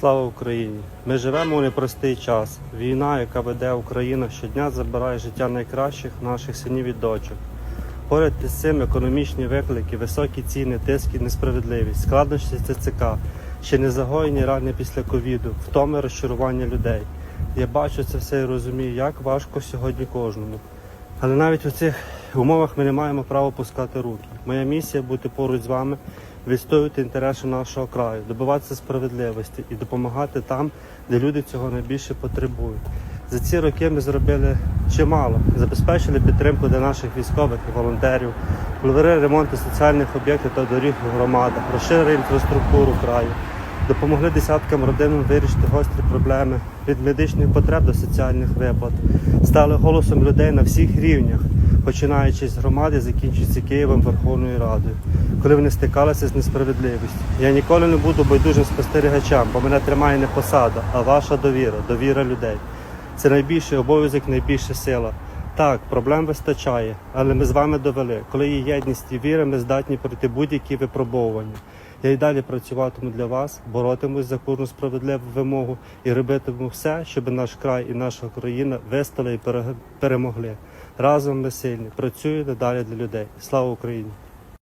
Слава Україні! Ми живемо у непростий час. Війна, яка веде Україна, щодня забирає життя найкращих наших синів і дочок. Поряд із цим економічні виклики, високі ціни, тиск і несправедливість, складнощі ЦЦК, ще не загоєні рани після ковіду, втоми розчарування людей. Я бачу це все і розумію, як важко сьогодні кожному. Але навіть у цих умовах ми не маємо права пускати руки. Моя місія бути поруч з вами, відстоювати інтереси нашого краю, добиватися справедливості і допомагати там, де люди цього найбільше потребують. За ці роки ми зробили чимало, забезпечили підтримку для наших військових і волонтерів, провели ремонти соціальних об'єктів та доріг в громадах, розширили інфраструктуру краю, допомогли десяткам родинам вирішити гострі проблеми від медичних потреб до соціальних виплат, стали голосом людей на всіх рівнях, починаючи з громади, закінчуючи Києвом Верховною Радою, коли вони стикалися з несправедливістю. Я ніколи не буду байдужим спостерігачам, бо мене тримає не посада, а ваша довіра, довіра людей. Це найбільший обов'язок, найбільша сила. Так, проблем вистачає, але ми з вами довели, коли є єдність і віра, ми здатні пройти будь-які випробовування. Я й далі працюватиму для вас, боротимусь за кожну справедливу вимогу і робитиму все, щоб наш край і наша країна вистали і перемогли. Разом ми сильні. Працюю далі для людей. Слава Україні!